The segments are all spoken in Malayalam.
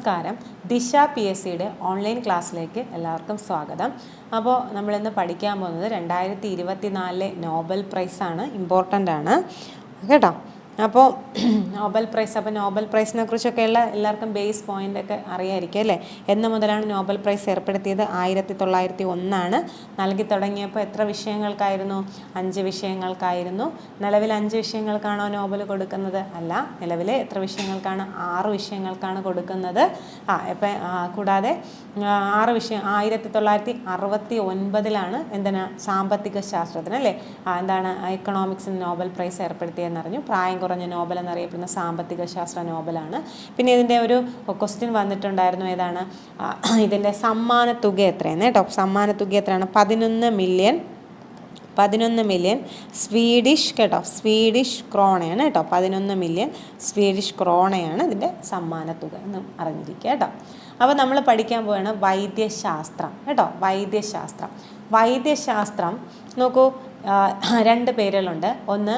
നമസ്കാരം. ദിശ പി എസ് സിയുടെ ഓൺലൈൻ ക്ലാസ്സിലേക്ക് എല്ലാവർക്കും സ്വാഗതം. അപ്പോൾ നമ്മളിന്ന് പഠിക്കാൻ പോകുന്നത് രണ്ടായിരത്തി ഇരുപത്തി നാലിലെ നോബൽ പ്രൈസാണ് ഇമ്പോർട്ടന്റ് ആണ്. കേട്ടോ? അപ്പോൾ നോബൽ പ്രൈസ് അപ്പോൾ നോബൽ പ്രൈസിനെ കുറിച്ചൊക്കെയുള്ള എല്ലാവർക്കും ബേസ് പോയിന്റ് ഒക്കെ അറിയായിരിക്കും അല്ലേ? എന്ന് മുതലാണ് നോബൽ പ്രൈസ് ഏർപ്പെടുത്തിയത് ആയിരത്തി തൊള്ളായിരത്തി ഒന്നാണ് നൽകി തുടങ്ങിയപ്പോൾ എത്ര വിഷയങ്ങൾക്കായിരുന്നു? അഞ്ച് വിഷയങ്ങൾക്കായിരുന്നു. നിലവിൽ അഞ്ച് വിഷയങ്ങൾക്കാണോ നോബൽ കൊടുക്കുന്നത്? അല്ല നിലവിൽ എത്ര വിഷയങ്ങൾക്കാണ്? ആറ് വിഷയങ്ങൾക്കാണ് കൊടുക്കുന്നത്. ആ ഇപ്പം കൂടാതെ ആറ് വിഷയം ആയിരത്തി തൊള്ളായിരത്തി അറുപത്തി ഒൻപതിലാണ് എന്തിനാ സാമ്പത്തിക ശാസ്ത്രത്തിന് അല്ലേ? എന്താണ് എക്കണോമിക്സിന് നോബൽ പ്രൈസ് ഏർപ്പെടുത്തിയെന്ന് അറിഞ്ഞു പ്രായം കുറഞ്ഞ നോബൽ എന്നറിയപ്പെടുന്ന സാമ്പത്തിക ശാസ്ത്ര നോബലാണ്. പിന്നെ ഇതിന്റെ ഒരു ക്വസ്റ്റ്യൻ വന്നിട്ടുണ്ടായിരുന്നു ഏതാണ്? ഇതിന്റെ സമ്മാന തുക എത്രയാണ് കേട്ടോ? സമ്മാന തുക എത്രയാണ്? പതിനൊന്ന് മില്യൺ പതിനൊന്ന് മില്യൺ സ്വീഡിഷ് കേട്ടോ? സ്വീഡിഷ് ക്രോണയാണ് കേട്ടോ? പതിനൊന്ന് മില്യൺ സ്വീഡിഷ് ക്രോണയാണ് ഇതിന്റെ സമ്മാന തുക എന്ന് അറിഞ്ഞിരിക്കുക കേട്ടോ. അപ്പോൾ നമ്മൾ പഠിക്കാൻ പോവുകയാണ് വൈദ്യശാസ്ത്രം കേട്ടോ? വൈദ്യശാസ്ത്രം. വൈദ്യശാസ്ത്രം നോക്കൂ രണ്ട് പേരുകളുണ്ട്. ഒന്ന്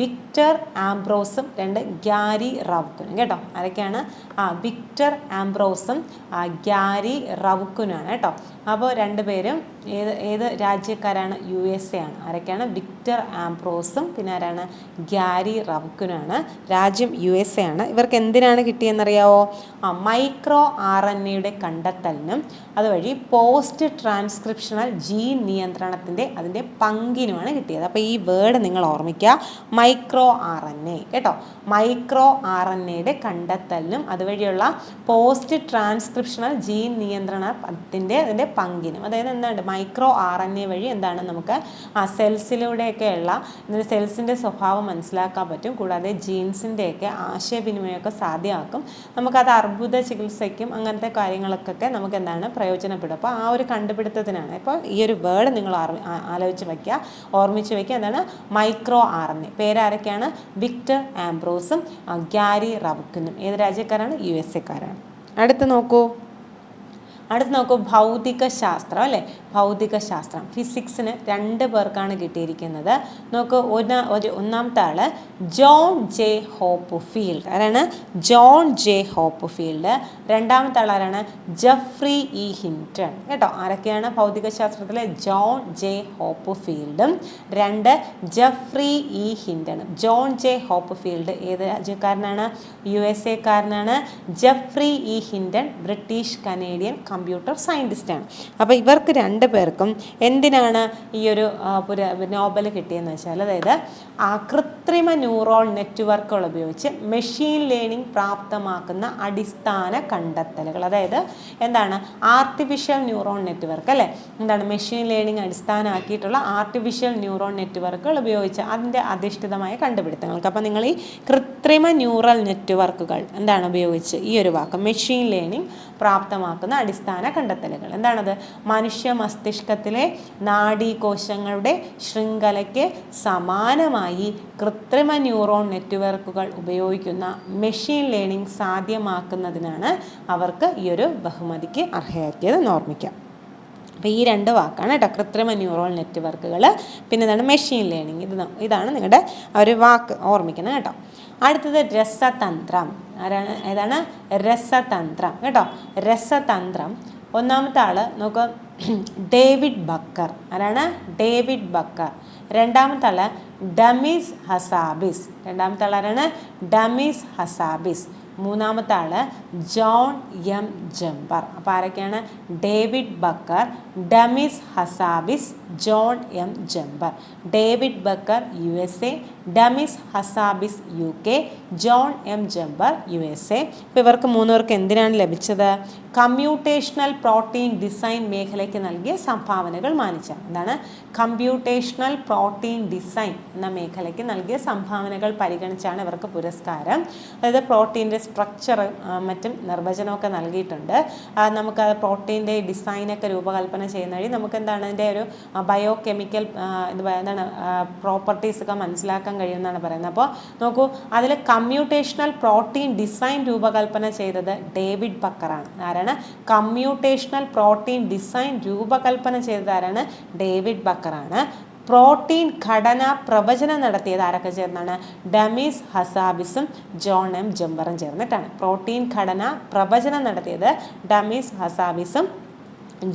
വിക്ടർ ആംബ്രോസും രണ്ട് ഗ്യാരി റവുക്കുനും കേട്ടോ? ആരൊക്കെയാണ്? ആ വിക്ടർ ആംബ്രോസും ഗ്യാരി റവുക്കുനാണ് കേട്ടോ? അപ്പോൾ രണ്ടുപേരും ഏത് ഏത് രാജ്യക്കാരാണ്? യു എസ് എ ആണ്. ആരൊക്കെയാണ്? വിക്ടർ ആംപ്രോസും പിന്നെ ആരാണ്? ഗ്യാരി റവക്കുനാണ് രാജ്യം യു എസ് എ ആണ്. ഇവർക്ക് എന്തിനാണ് കിട്ടിയെന്നറിയാവോ? ആ മൈക്രോ ആർ എൻ എയുടെ കണ്ടെത്തലിനും അതുവഴി പോസ്റ്റ് ട്രാൻസ്ക്രിപ്ഷണൽ ജീൻ നിയന്ത്രണത്തിന്റെ അതിന്റെ പങ്കിനുമാണ് കിട്ടിയത്. അപ്പോൾ ഈ വേർഡ് നിങ്ങൾ ഓർമ്മിക്കുക. Micro R N A. കേട്ടോ? മൈക്രോ ആർ എൻ എയുടെ കണ്ടെത്തലിനും അതുവഴിയുള്ള പോസ്റ്റ് ട്രാൻസ്ക്രിപ്ഷണൽ ജീൻ നിയന്ത്രണത്തിന്റെ അതിന്റെ പങ്കിനും. അതായത് എന്താണ്? മൈക്രോ ആർ എൻ എ വഴി എന്താണ് നമുക്ക് ആ സെൽസിലൂടെയൊക്കെയുള്ള സെൽസിന്റെ സ്വഭാവം മനസ്സിലാക്കാൻ പറ്റും. കൂടാതെ ജീൻസിന്റെയൊക്കെ ആശയവിനിമയമൊക്കെ സാധ്യമാക്കും. നമുക്കത് അർബുദ ചികിത്സയ്ക്കും അങ്ങനത്തെ കാര്യങ്ങൾക്കൊക്കെ നമുക്ക് എന്താണ് പ്രയോജനപ്പെടും. അപ്പോൾ ആ ഒരു കണ്ടുപിടുത്തത്തിനാണ് ഇപ്പോൾ ഈ ഒരു വേർഡ് നിങ്ങൾ ആലോചിച്ച് വയ്ക്കുക. ഓർമ്മിച്ച് വയ്ക്കുക എന്താണ്? മൈക്രോ ആർ എൻ എ പേരാരൊക്കെയാണ്? വിക്ടർ ആംബ്രോസും ഗ്യാരി റവക്കിനും. ഏത് രാജ്യക്കാരാണ്? U S എക്കാരാണ്. അടുത്ത് നോക്കൂ. അടുത്ത് നോക്കൂ ഭൗതിക ശാസ്ത്രം അല്ലേ? ഭൗതിക ശാസ്ത്രം ഫിസിക്സിന് രണ്ട് പേർക്കാണ് കിട്ടിയിരിക്കുന്നത്. നോക്കൂ ഒന്ന ഒരു ഒന്നാമത്തെ ആൾ ജോൺ ജെ ഹോപ്പ് ഫീൽഡ് ആരാണ്? ജോൺ ജെ ഹോപ്പ് ഫീൽഡ് രണ്ടാമത്തെ ആൾ ആരാണ്? ജഫ്രി ഇ ഹിന്റൺ കേട്ടോ? ആരൊക്കെയാണ് ഭൗതിക ശാസ്ത്രത്തിലെ ജോൺ ജെ ഹോപ്പ് ഫീൽഡും രണ്ട് ജഫ്രി ഇ ഹിന്റണും ജോൺ ജെ ഹോപ്പ് ഫീൽഡ് ഏത് രാജ്യക്കാരനാണ്? U S എക്കാരനാണ് Geoffrey E Hinton British Canadian computer സയന്റിസ്റ്റാണ്. അപ്പോൾ ഇവർക്ക് രണ്ട് പേർക്കും എന്തിനാണ് ഈ ഒരു നോബൽ കിട്ടിയെന്ന് വെച്ചാൽ അതായത് ആ കൃത്രിമ ന്യൂറോൾ നെറ്റ്വർക്കുകൾ ഉപയോഗിച്ച് മെഷീൻ ലേണിംഗ് പ്രാപ്തമാക്കുന്ന അടിസ്ഥാന കണ്ടെത്തലുകൾ. അതായത് എന്താണ്? ആർട്ടിഫിഷ്യൽ ന്യൂറോൺ നെറ്റ്വർക്ക് അല്ലേ? എന്താണ്? മെഷീൻ ലേണിംഗ് അടിസ്ഥാനമാക്കിയിട്ടുള്ള ആർട്ടിഫിഷ്യൽ ന്യൂറോൺ നെറ്റ്വർക്കുകൾ ഉപയോഗിച്ച് അതിന്റെ അധിഷ്ഠിതമായ കണ്ടുപിടുത്തങ്ങൾക്ക്. അപ്പോൾ നിങ്ങൾ ഈ കൃത്രിമ ന്യൂറൽ നെറ്റ്വർക്കുകൾ എന്താണ് ഉപയോഗിച്ച് ഈ ഒരു വാക്ക് മെഷീൻ ലേണിംഗ് പ്രാപ്തമാക്കുന്ന അടിസ്ഥാന കണ്ടെത്തലുകൾ. എന്താണത്? മനുഷ്യ മസ്തിഷ്കത്തിലെ നാഡീകോശങ്ങളുടെ ശൃംഖലയ്ക്ക് സമാനമായി കൃത്രിമ ന്യൂറോൺ നെറ്റ്വർക്കുകൾ ഉപയോഗിക്കുന്ന മെഷീൻ ലേണിംഗ് സാധ്യമാക്കുന്നതിനാണ് അവർക്ക് ഈ ഒരു ബഹുമതിക്ക് അർഹയാക്കിയത് ഓർമ്മിക്കാം. അപ്പോൾ ഈ രണ്ട് വാക്കാണ് കേട്ടോ കൃത്രിമ ന്യൂറോൾ നെറ്റ്വർക്കുകൾ പിന്നെ എന്താണ് മെഷീൻ ലേണിംഗ് ഇത് ഇതാണ് നിങ്ങളുടെ ഒരു വാക്ക് ഓർമ്മിക്കണം കേട്ടോ. അടുത്തത് രസതന്ത്രം. ആരാണ്? ഏതാണ്? രസതന്ത്രം. കേട്ടോ? രസതന്ത്രം. ഒന്നാമത്തെ ആൾ നോക്കുക ഡേവിഡ് ബക്കർ. ആരാണ്? David Baker. രണ്ടാമത്തെ ആൾ ഡമീസ് ഹസാബിസ്. രണ്ടാമത്തെ ആൾ ആരാണ്? ഡമീസ് ഹസാബിസ്. മൂന്നാമത്തെ ആൾ ജോൺ എം. ജംബർ. അപ്പോൾ ആരൊക്കെയാണ്? David Baker Demis Hassabis John M Jumper David Baker U S A Demis Hassabis U K John M Jumper U S A. ഇപ്പോൾ ഇവർക്ക് മൂന്നുപേർക്ക് എന്തിനാണ് ലഭിച്ചത്? കമ്പ്യൂട്ടേഷണൽ പ്രോട്ടീൻ ഡിസൈൻ മേഖലയ്ക്ക് നൽകിയ സംഭാവനകൾ മാനിച്ച എന്താണ്? കമ്പ്യൂട്ടേഷണൽ പ്രോട്ടീൻ ഡിസൈൻ എന്ന മേഖലയ്ക്ക് നൽകിയ സംഭാവനകൾ പരിഗണിച്ചാണ് ഇവർക്ക് പുരസ്കാരം. അതായത് പ്രോട്ടീന്റെ സ്ട്രക്ചർ മറ്റും നിർവചനമൊക്കെ നൽകിയിട്ടുണ്ട്. നമുക്ക് പ്രോട്ടീന്റെ ഡിസൈനൊക്കെ രൂപകൽപ്പന ചെയ്യുന്ന വഴി നമുക്ക് എന്താണ് അതിന്റെ ഒരു ബയോ കെമിക്കൽ ഇത് എന്താണ് പ്രോപ്പർട്ടീസ് ഒക്കെ മനസ്സിലാക്കാൻ കഴിയുമെന്നാണ് പറയുന്നത്. അപ്പോൾ നോക്കൂ അതിൽ കമ്മ്യൂട്ടേഷണൽ പ്രോട്ടീൻ ഡിസൈൻ രൂപകൽപ്പന ചെയ്തത് ഡേവിഡ് ബക്കറാണ്. ആരാണ്? കമ്മ്യൂട്ടേഷണൽ പ്രോട്ടീൻ ഡിസൈൻ രൂപകൽപ്പന ചെയ്തത് ആരാണ്? ഡേവിഡ് ബക്കറാണ്. പ്രോട്ടീൻ ഘടന പ്രവചനം നടത്തിയത് ആരൊക്കെ ചേർന്നാണ്? ഡമീസ് ഹസാബിസും ജോൺ എം ജംബറും ചേർന്നിട്ടാണ്. പ്രോട്ടീൻ ഘടന പ്രവചനം നടത്തിയത് ഡമീസ് ഹസാബിസും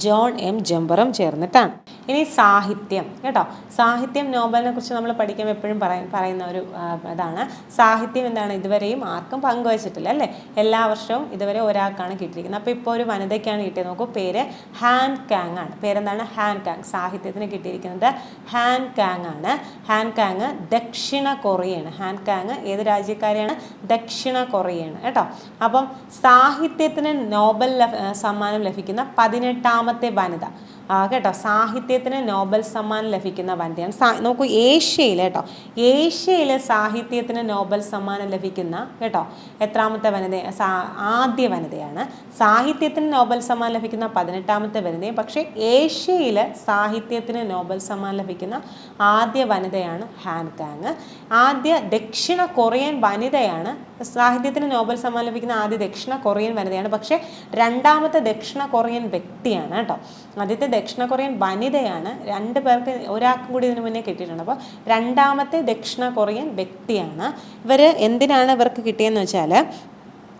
ജോൺ എം ജംബറും ചേർന്നിട്ടാണ്. ഇനി സാഹിത്യം കേട്ടോ? സാഹിത്യം നോബലിനെ കുറിച്ച് നമ്മൾ പഠിക്കുമ്പോൾ എപ്പോഴും പറയ പറയുന്ന ഒരു ഇതാണ്. സാഹിത്യം എന്താണ്? ഇതുവരെയും ആർക്കും പങ്കുവച്ചിട്ടില്ല അല്ലേ? എല്ലാ വർഷവും ഇതുവരെ ഒരാൾക്കാണ് കിട്ടിയിരിക്കുന്നത്. അപ്പോൾ ഇപ്പോൾ ഒരു വനിതയ്ക്കാണ് കിട്ടിയത്. നോക്കൂ പേര് ഹാൻ കാങ് ആണ്. പേരെന്താണ്? Han Kang. സാഹിത്യത്തിന് കിട്ടിയിരിക്കുന്നത് ഹാൻ കാങ് ആണ്. ഹാൻ കാങ് ദക്ഷിണ കൊറിയയാണ്. ഹാൻ കാങ് ഏത് രാജ്യക്കാരെയാണ്? ദക്ഷിണ കൊറിയയാണ് കേട്ടോ? അപ്പം സാഹിത്യത്തിന് നോബൽ സമ്മാനം ലഭിക്കുന്ന പതിനെട്ടാമത്തെ വനിത. കേട്ടോ സാഹിത്യത്തിന് നോബൽ സമ്മാനം ലഭിക്കുന്ന വനിതയാണ് സാ നോക്കൂ ഏഷ്യയിൽ കേട്ടോ ഏഷ്യയിലെ സാഹിത്യത്തിന് നോബൽ സമ്മാനം ലഭിക്കുന്ന കേട്ടോ എത്രാമത്തെ വനിത ആദ്യ വനിതയാണ്. സാഹിത്യത്തിന് നോബൽ സമ്മാനം ലഭിക്കുന്ന പതിനെട്ടാമത്തെ വനിതയും പക്ഷേ ഏഷ്യയിൽ സാഹിത്യത്തിന് നോബൽ സമ്മാനം ലഭിക്കുന്ന ആദ്യ വനിതയാണ് ഹാൻകാങ് ആദ്യ ദക്ഷിണ കൊറിയൻ വനിതയാണ് സാഹിത്യത്തിന് നോബൽ സമ്മാനം ലഭിക്കുന്ന ആദ്യ ദക്ഷിണ കൊറിയൻ വനിതയാണ് പക്ഷേ രണ്ടാമത്തെ ദക്ഷിണ കൊറിയൻ വ്യക്തിയാണ് കേട്ടോ. ആദ്യത്തെ ദക്ഷിണ കൊറിയൻ വനിതയാണ് രണ്ട് പേർക്ക് ഒരാൾക്കും കൂടി ഇതിനു മുന്നേ കിട്ടിയിട്ടുണ്ട്. അപ്പോൾ രണ്ടാമത്തെ ദക്ഷിണ കൊറിയൻ വ്യക്തിയാണ്. ഇവർ എന്തിനാണ് ഇവർക്ക് കിട്ടിയെന്ന് വെച്ചാൽ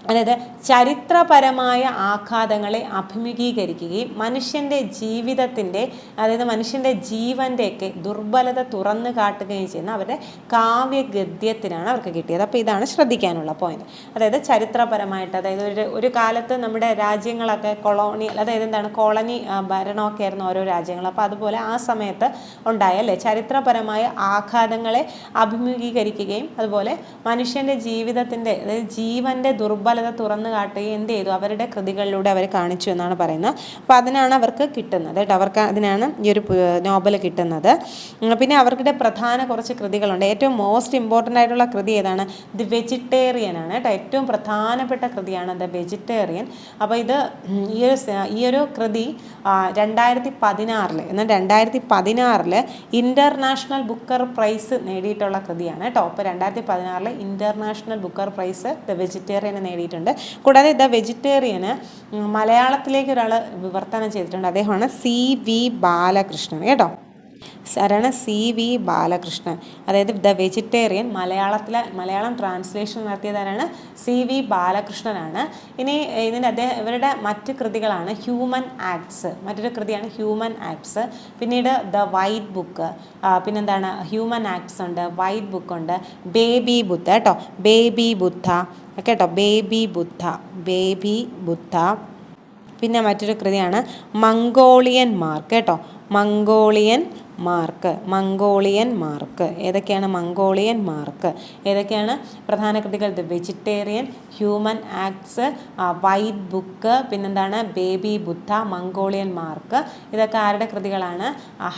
അതായത് ചരിത്രപരമായ ആഘാതങ്ങളെ അഭിമുഖീകരിക്കുകയും മനുഷ്യന്റെ ജീവിതത്തിന്റെ അതായത് മനുഷ്യന്റെ ജീവന്റെയൊക്കെ ദുർബലത തുറന്നു കാട്ടുകയും ചെയ്യുന്ന അവരുടെ കാവ്യഗദ്യത്തിനാണ് അവർക്ക് കിട്ടിയത്. അപ്പോൾ ഇതാണ് ശ്രദ്ധിക്കാനുള്ള പോയിന്റ് അതായത് ചരിത്രപരമായിട്ട് അതായത് ഒരു ഒരു കാലത്ത് നമ്മുടെ രാജ്യങ്ങളൊക്കെ കൊളോണിയൽ അതായത് എന്താണ് കോളനി ഭരണമൊക്കെ ആയിരുന്നു ഓരോ രാജ്യങ്ങൾ അപ്പോൾ അതുപോലെ ആ സമയത്ത് ഉണ്ടായ അല്ലേ ചരിത്രപരമായ ആഘാതങ്ങളെ അഭിമുഖീകരിക്കുകയും അതുപോലെ മനുഷ്യന്റെ ജീവിതത്തിന്റെ അതായത് ജീവന്റെ ദുർബലത തുറന്നു കാട്ടുകയും എന്ത് ചെയ്തു? അവരുടെ കൃതികളിലൂടെ അവർ കാണിച്ചു എന്നാണ് പറയുന്നത്. അപ്പോൾ അതിനാണ് അവർക്ക് കിട്ടുന്നത് കേട്ടോ. അവർക്ക് അതിനാണ് ഈ ഒരു നോബൽ കിട്ടുന്നത്. പിന്നെ അവരുടെ പ്രധാന കുറച്ച് കൃതികളുണ്ട്. ഏറ്റവും മോസ്റ്റ് ഇമ്പോർട്ടന്റ് ആയിട്ടുള്ള കൃതി ഏതാണ്? ദി വെജിറ്റേറിയൻ ആണ് കേട്ടോ. ഏറ്റവും പ്രധാനപ്പെട്ട കൃതിയാണ് ദ വെജിറ്റേറിയൻ. അപ്പോൾ ഇത് ഈ ഒരു ഈ ഒരു കൃതി രണ്ടായിരത്തി പതിനാറിൽ എന്നാൽ രണ്ടായിരത്തി പതിനാറിൽ ഇന്റർനാഷണൽ ബുക്കർ പ്രൈസ് നേടിയിട്ടുള്ള കൃതിയാണ് കേട്ടോ. അപ്പോൾ രണ്ടായിരത്തി പതിനാറിൽ ഇന്റർനാഷണൽ ബുക്കർ പ്രൈസ് ദ വെജിറ്റേറിയന് നേടിയിട്ടുണ്ട് കൂടാതെ ദ വെജിറ്റേറിയന് മലയാളത്തിലേക്ക് ഒരാൾ വിവർത്തനം ചെയ്തിട്ടുണ്ട്. അദ്ദേഹമാണ് സി വി ബാലകൃഷ്ണൻ. കേട്ടോ? ആരാണ് സി വി ബാലകൃഷ്ണൻ. അതായത് ദ വെജിറ്റേറിയൻ മലയാളത്തിലെ മലയാളം ട്രാൻസ്ലേഷൻ നടത്തിയതാരാണ് സി വി ബാലകൃഷ്ണനാണ്. ഇനി ഇതിന് അദ്ദേഹം ഇവരുടെ മറ്റ് കൃതികളാണ് ഹ്യൂമൻ ആക്ട്സ്. മറ്റൊരു കൃതിയാണ് ഹ്യൂമൻ ആക്ട്സ്. പിന്നീട് ദ വൈറ്റ് ബുക്ക്. പിന്നെന്താണ്? ഹ്യൂമൻ ആക്ട്സ് ഉണ്ട് വൈറ്റ് ബുക്ക് ഉണ്ട്. ബേബി ബുദ്ധ കേട്ടോ? ബേബി ബുദ്ധ. കേട്ടോ? ബേബി ബുദ്ധ. ബേബി ബുദ്ധ. പിന്നെ മറ്റൊരു കൃതിയാണ് മംഗോളിയൻ മാർക്ക് കേട്ടോ? Mongolian mark Mongolian mark. ഏതൊക്കെയാണ് മംഗോളിയൻ മാർക്ക്? ഏതൊക്കെയാണ് പ്രധാന കൃതികൾ? The vegetarian human acts white book പിന്നെന്താണ് ബേബി ബുദ്ധ മംഗോളിയൻ മാർക്ക് ഇതൊക്കെ ആരുടെ കൃതികളാണ്?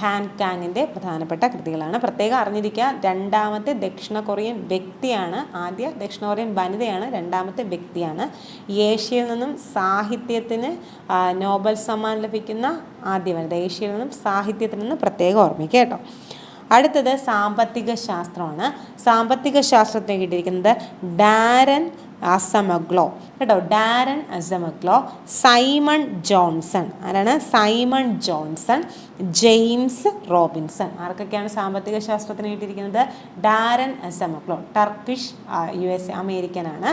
ഹാൻഡ് ഹാൻ കാങ്ങിന്റെ പ്രധാനപ്പെട്ട കൃതികളാണ്. പ്രത്യേകം അറിഞ്ഞിരിക്കുക രണ്ടാമത്തെ ദക്ഷിണ കൊറിയൻ വ്യക്തിയാണ് ആദ്യ ദക്ഷിണ കൊറിയൻ വനിതയാണ് രണ്ടാമത്തെ വ്യക്തിയാണ്. ഏഷ്യയിൽ നിന്നും സാഹിത്യത്തിന് നോബൽ സമ്മാനം ലഭിക്കുന്ന ആദ്യ വനിത. ഏഷ്യയിൽ നിന്നും സാഹിത്യത്തിൽ നിന്ന് പ്രത്യേകം ഓർമ്മിക്കുക കേട്ടോ. അടുത്തത് സാമ്പത്തിക ശാസ്ത്രമാണ്. സാമ്പത്തിക ശാസ്ത്രത്തിന് കിട്ടിയിരിക്കുന്നത് ഡാരൻ അസമഗ്ലോ കേട്ടോ ഡാരൻ അസമഗ്ലോ സൈമൺ ജോൺസൺ ആരാണ്? സൈമൺ ജോൺസൺ ജെയിംസ് റോബിൻസൺ ആർക്കൊക്കെയാണ് സാമ്പത്തിക ശാസ്ത്രത്തിന് കിട്ടിയിരിക്കുന്നത്? Daron Acemoglu Turkish U S അമേരിക്കനാണ്.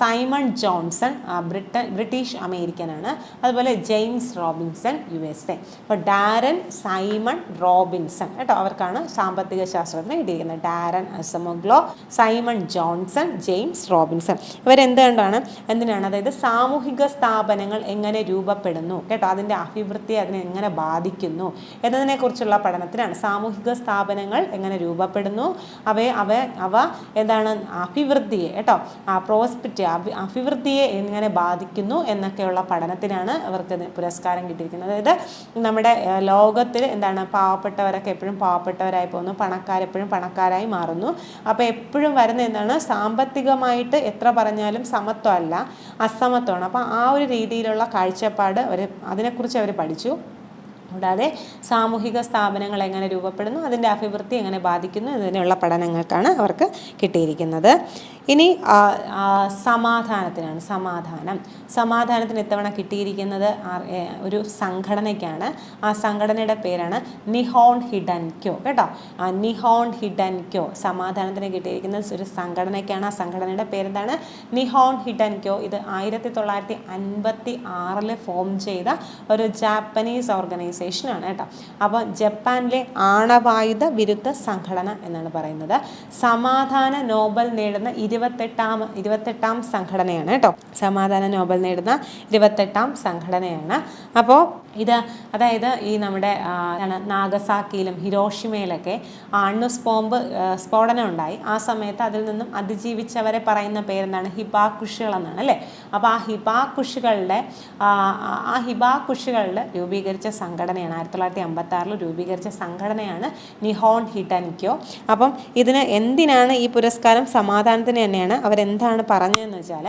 Simon Johnson Brit British അമേരിക്കനാണ്. അതുപോലെ James Robinson U S A അപ്പോൾ ഡാരൻ സൈമൺ റോബിൻസൺ കേട്ടോ അവർക്കാണ് സാമ്പത്തിക ശാസ്ത്രത്തിന് കിട്ടിയിരിക്കുന്നത്. Daron Acemoglu Simon Johnson James Robinson ഇവരെന്തുകൊണ്ടാണ്? എന്തിനാണ്? അതായത് സാമൂഹിക സ്ഥാപനങ്ങൾ എങ്ങനെ രൂപപ്പെടുന്നു? കേട്ടോ അതിന്റെ അഭിവൃദ്ധി അതിനെ എങ്ങനെ ബാധിക്കുന്നു എന്നതിനെക്കുറിച്ചുള്ള പഠനത്തിനാണ്. സാമൂഹിക സ്ഥാപനങ്ങൾ എങ്ങനെ രൂപപ്പെടുന്നു? അവയെ അവ അവ എന്താണ്? അഭിവൃദ്ധിയെ കേട്ടോ ആ പ്രോസ്പിറ്റി അഭി അഭിവൃദ്ധിയെ എങ്ങനെ ബാധിക്കുന്നു എന്നൊക്കെയുള്ള പഠനത്തിനാണ് അവർക്ക് പുരസ്കാരം കിട്ടിയിരിക്കുന്നത്. അതായത് നമ്മുടെ ലോകത്തിൽ എന്താണ്? പാവപ്പെട്ടവരൊക്കെ എപ്പോഴും പാവപ്പെട്ടവരായി പോകുന്നു. പണക്കാരെപ്പോഴും പണക്കാരായി മാറുന്നു. അപ്പോൾ എപ്പോഴും വരുന്ന എന്താണ്? സാമ്പത്തികമായിട്ട് എത്ര പറഞ്ഞാലും സമത്വമല്ല അസമത്വമാണ്. അപ്പോൾ ആ ഒരു രീതിയിലുള്ള കാഴ്ചപ്പാട് അവർ അതിനെക്കുറിച്ച് അവർ പഠിച്ചു. കൂടാതെ സാമൂഹിക സ്ഥാപനങ്ങൾ എങ്ങനെ രൂപപ്പെടുന്നു അതിന്റെ അഭിവൃദ്ധി എങ്ങനെ ബാധിക്കുന്നു എന്നതിനുള്ള പഠനങ്ങൾക്കാണ് അവർക്ക് കിട്ടിയിരിക്കുന്നത്. ഇനി സമാധാനത്തിനാണ് സമാധാനം. സമാധാനത്തിന് ഇത്തവണ കിട്ടിയിരിക്കുന്നത് ഒരു സംഘടനയ്ക്കാണ്. ആ സംഘടനയുടെ പേരാണ് നിഹോൺ ഹിഡൻക്യോ കേട്ടോ? ആ നിഹോൺ ഹിഡൻക്യോ. സമാധാനത്തിന് കിട്ടിയിരിക്കുന്നത് ഒരു സംഘടനയ്ക്കാണ്. ആ സംഘടനയുടെ പേരെന്താണ്? Nihon Hidankyo. ഇത് ആയിരത്തി തൊള്ളായിരത്തി അൻപത്തി ആറിൽ ഫോം ചെയ്ത ഒരു ജാപ്പനീസ് ഓർഗനൈസേഷനാണ് കേട്ടോ? അപ്പോൾ ജപ്പാനിലെ ആണവായുധ വിരുദ്ധ സംഘടന എന്നാണ് പറയുന്നത്. സമാധാന നോബൽ നേടുന്ന ഇരുപത്തെട്ടാം ഇരുപത്തെട്ടാം സംഘടനയാണ് കേട്ടോ സമാധാന നോബൽ നേടുന്ന ഇരുപത്തെട്ടാം സംഘടനയാണ്. അപ്പോൾ ഇത് അതായത് ഈ നമ്മുടെ നാഗസാക്കിയിലും ഹിരോഷിമയിലൊക്കെ അണ്ണുസ് ബോംബ് സ്ഫോടനം ഉണ്ടായി. ആ സമയത്ത് അതിൽ നിന്നും അതിജീവിച്ചവരെ പറയുന്ന പേരെന്താണ്? ഹിബാക്കുഷികൾ എന്നാണ് അല്ലേ? അപ്പോൾ ആ ഹിബാക്കുഷികളുടെ ആ, ഹിബാക്കുഷികളിൽ രൂപീകരിച്ച സംഘടനയാണ് ആയിരത്തി തൊള്ളായിരത്തി അമ്പത്താറിൽ രൂപീകരിച്ച സംഘടനയാണ് നിഹോൺ ഹിഡൻക്യോ. അപ്പം ഇതിന് എന്തിനാണ് ഈ പുരസ്കാരം സമാധാനത്തിന് തന്നെയാണ് അവരെന്താണ് പറഞ്ഞതെന്ന് വെച്ചാൽ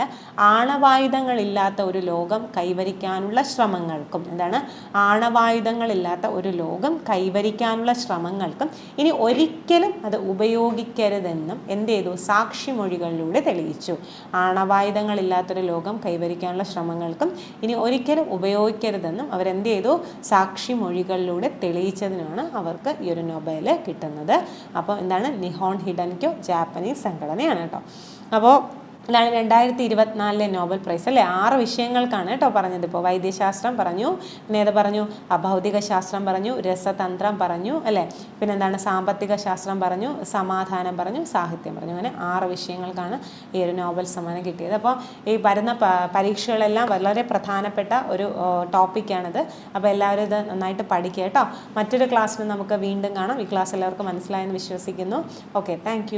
ആണവായുധങ്ങളില്ലാത്ത ഒരു ലോകം കൈവരിക്കാനുള്ള ശ്രമങ്ങൾക്കും എന്താണ് ആണവായുധങ്ങളില്ലാത്ത ഒരു ലോകം കൈവരിക്കാനുള്ള ശ്രമങ്ങൾക്കും ഇനി ഒരിക്കലും അത് ഉപയോഗിക്കരുതെന്നും എന്ത് ചെയ്തു സാക്ഷിമൊഴികളിലൂടെ തെളിയിച്ചു. ആണവായുധങ്ങളില്ലാത്തൊരു ലോകം കൈവരിക്കാനുള്ള ശ്രമങ്ങൾക്കും ഇനി ഒരിക്കലും ഉപയോഗിക്കരുതെന്നും അവരെന്ത് ചെയ്തു സാക്ഷിമൊഴികളിലൂടെ തെളിയിച്ചതിനാണ് അവർക്ക് ഈ ഒരു നൊബേൽ കിട്ടുന്നത്. അപ്പോൾ എന്താണ്? നിഹോൺ ഹിഡൻക്യോ ജാപ്പനീസ് സംഘടനയാണ് കേട്ടോ. അപ്പോൾ ഇതാണ് രണ്ടായിരത്തി ഇരുപത്തിനാലിലെ നോബൽ പ്രൈസ് അല്ലേ? ആറ് വിഷയങ്ങൾക്കാണ് കേട്ടോ പറഞ്ഞത് ഇപ്പോൾ വൈദ്യശാസ്ത്രം പറഞ്ഞു പിന്നെ ഏത് പറഞ്ഞു? അഭൗതിക ശാസ്ത്രം പറഞ്ഞു രസതന്ത്രം പറഞ്ഞു അല്ലേ? പിന്നെ എന്താണ്? സാമ്പത്തിക ശാസ്ത്രം പറഞ്ഞു സമാധാനം പറഞ്ഞു സാഹിത്യം പറഞ്ഞു. അങ്ങനെ ആറ് വിഷയങ്ങൾക്കാണ് ഈ ഒരു നോബൽ സമ്മാനം കിട്ടിയത്. അപ്പോൾ ഈ വരുന്ന പരീക്ഷകളെല്ലാം വളരെ പ്രധാനപ്പെട്ട ഒരു ടോപ്പിക്കാണിത്. അപ്പോൾ എല്ലാവരും ഇത് നന്നായിട്ട് പഠിക്കുക കേട്ടോ. മറ്റൊരു ക്ലാസ്സിൽ നമുക്ക് വീണ്ടും കാണാം. ഈ ക്ലാസ് എല്ലാവർക്കും മനസ്സിലായെന്ന് വിശ്വസിക്കുന്നു. Okay thank